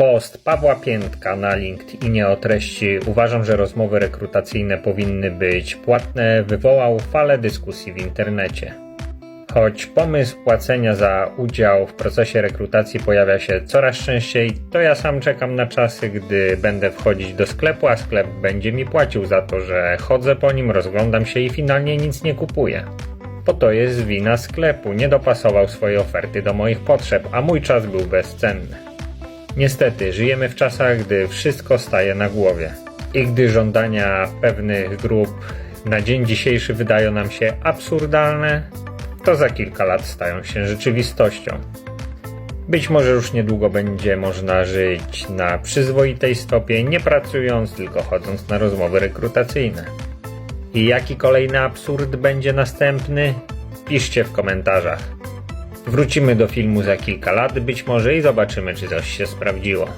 Post Pawła Piętka na LinkedInie o treści Uważam, że rozmowy rekrutacyjne powinny być płatne wywołał falę dyskusji w internecie. Choć pomysł płacenia za udział w procesie rekrutacji pojawia się coraz częściej, to ja sam czekam na czasy, gdy będę wchodzić do sklepu, a sklep będzie mi płacił za to, że chodzę po nim, rozglądam się i finalnie nic nie kupuję. Bo to jest wina sklepu, nie dopasował swojej oferty do moich potrzeb, a mój czas był bezcenny. Niestety, żyjemy w czasach, gdy wszystko staje na głowie. I gdy żądania pewnych grup na dzień dzisiejszy wydają nam się absurdalne, to za kilka lat stają się rzeczywistością. Być może już niedługo będzie można żyć na przyzwoitej stopie, nie pracując, tylko chodząc na rozmowy rekrutacyjne. I jaki kolejny absurd będzie następny? Piszcie w komentarzach. Wrócimy do filmu za kilka lat być może i zobaczymy, czy coś się sprawdziło.